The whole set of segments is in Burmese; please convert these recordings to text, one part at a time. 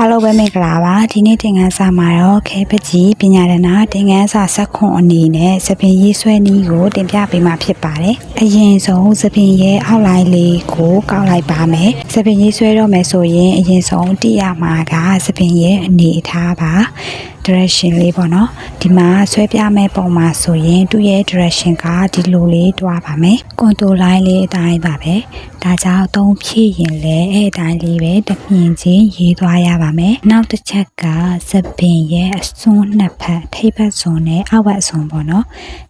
အားလုံးပဲမင်္ဂလာပါဒီနေ့သင်ခန်းစာမှာတော့ခဲပကြီးပညာရဏသင်ခန်းစာဆက်ခွန်အနေနဲ့သပင်ရေးဆွဲနည်းကိုတင်ပြပေးမှာဖြစ်ပါတယ်အရင်ဆုံးသပင်ရဲ့အောက်လိုင်းလေးကိုကောက်လိုက်ပါမယ်သပင်ရေးဆွဲတော့မယ်ဆိုရင်အရင်ဆုံးတိရမှာကသပင်ရဲ့အနေအထားပါ direction လေးပေါ့နော်ဒီမှာဆွဲပြမဲ့ပုံမှာဆိုရင်သူ့ရဲ့ direction ကဒီလိုလေးတွားပါမယ် contour line လေးအတိုင်းပါပဲဒါကြောင့်သုံးဖြည့်ရင်လည်းအဲ့အတိုင်းလေးပဲတမြင်ချင်းရေးသွားရပါမယ်နောက်တစ်ချက်ကစပင်ရဲ့အစွန်းနှစ်ဖက်ထိပ်ဖက်စွန်းနဲ့အောက်ဘက်စွန်းပေါ့နော်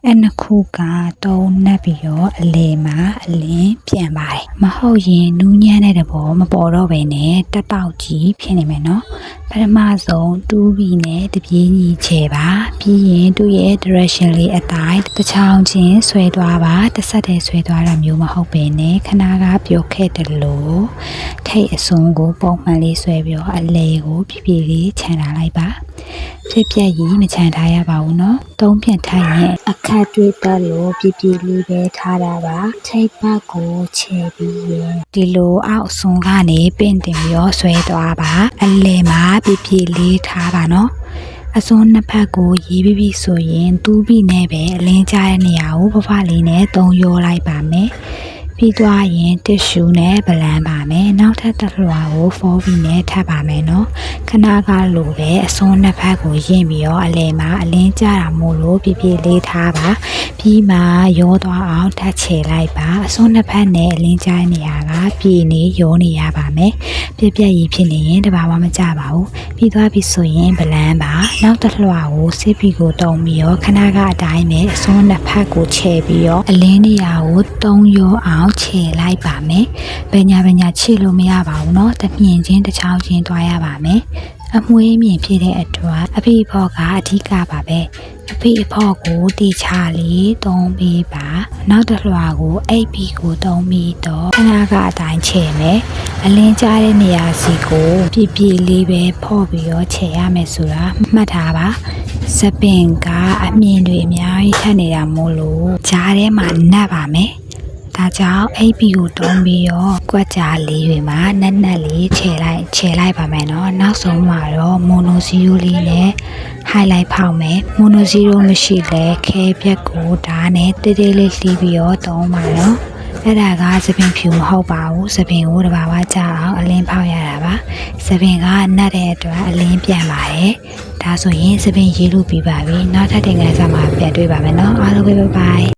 အဲ့နှစ်ခုကသုံးနှက်ပြီးတော့အလေမှာအလင်းပြန်ပါတယ်မဟုတ်ရင်နူးညံ့တဲ့တဘောမပေါ်တော့ဘဲနဲ့တက်တောက်ကြီးဖြစ်နေမယ်နော်ပထမဆုံးတူးပြီးနဲ့တပြေးညီချေပါပြီးရင်သူ့ရဲ့ direction လေးအတိုင်းတစ်ချောင်းချင်းဆွဲသွားပါတစ်ဆက်တည်းဆွဲသွားတာမျိုးမဟုတ်ပေနဲ့ခဏကပြုတ်ခဲ့တယ်လို့ထိတ်အစွန်းကိုပုံမှန်လေးဆွဲပြီးတော့အလေကိုပြပြလေးခြံထားလိုက်ပါဖြစ်ပြက်ကြီးမခြံထားရပါဘူးเนาะသုံးပြန်ထိုင်ရင်အခက်တွေ့တတ်လို့ပြပြလေးပဲထားတာပါထိတ်ပတ်ကိုခြေပြီးရင်ဒီလိုအောက်အစွန်းကနေပင့်တင်ပြီးတော့ဆွဲသွားပါအလေမှာပြပြလေးထားပါเนาะ အစွန်းနှစ်ဖက်ကိုရေးပြီးပြီဆိုရင် တူးပြီးနဲ့ပဲအလင်းကျတဲ့နေရာကိုဖဖလေးနဲ့သုံးရောလိုက်ပါမယ် ပြီးသွားရင်တစ်ရှူနဲ့ဗလန်ပါမယ်နောက်ထပ်တစ်လွှာကိုဖောပြီးနဲ့ထပ်ပါမယ်နော်ခဏကလိုပဲအစွန်းနှစ်ဖက်ကိုရင့်ပြီးတော့အလယ်မှာအလင်းကျတာမို့လို့ပြပြလေးထားပါပြီးမှရောသွားအောင်ထပ်ချေလိုက်ပါအစွန်းနှစ်ဖက်နဲ့အလင်းကျတဲ့နေရာကပြည်နေရောနေရပါမယ်ပြပြကြီးဖြစ်နေရင်တဘာမှမကြပါဘူးပြီးသွားပြီဆိုရင်ဗလန်းပါနောက်တစ်လွှာကိုစစ်ပြီးကိုတုံပြီးတော့ခဏကအတိုင်းပဲအစွန်းနှစ်ဖက်ကိုခြေပြီးတော့အလင်းနေရာကိုတုံရောအောင်ခြေလိုက်ပါမယ်။ဗညာဗညာခြေလို့မရပါဘူးเนาะ။တမြင်ချင်းတစ်ချောင်းချင်းတွားရပါမယ်။အမွေးမြင်ဖြစ်တဲ့အတွက်အဖေဖော်ကအဓိကပါပဲ။အဖေအဖော်ကိုတီချလေးတုံးပေးပါနောက်တစ်လွှာကိုအိပ်ပြီးကိုတုံးပြီးတော့ခဏကအတိုင်းခြေမယ်အလင်းကျတဲ့နေရာစီကိုပြပြလေးပဲဖော့ပြီးတော့ခြေရမယ်ဆိုတာမှတ်ထားပါစပင်ကအမြင်တွေအများကြီးထပ်နေတာမို့လို့ဂျားထဲမှာနတ်ပါမယ် ဒါကြောင့်အိပ်ပြီးကိုတုံးပြီးတော့ကွက်ကြားလေးတွေမှာနက်နက်လေးခြေလိုက်ခြေလိုက်ပါမယ်နော်နောက်ဆုံးမှာတော့မိုနိုဇီယိုလေးနဲ့ highlight ဖောက်မယ်မိုနိုဇီယိုမရှိလဲခဲပြက်ကိုဓာတ်နဲ့တေးသေးလေးလှီးပြီးတော့တုံးပါနော်အဲ့ဒါကသပင်ဖြူမဟုတ်ပါဘူးသပင်ကိုတစ်ပါးပါကြအောင်အလင်းဖောက်ရတာပါသပင်ကနတ်တဲ့အတွက်အလင်းပြန်ပါတယ်ဒါဆိုရင်သပင်ရေးလို့ပြီးပါပြီနောက်ထပ်တင်ခန်းစာမှာပြန်တွေ့ပါမယ်နော်အားလုံးပဲဘိုင်ဘိုင်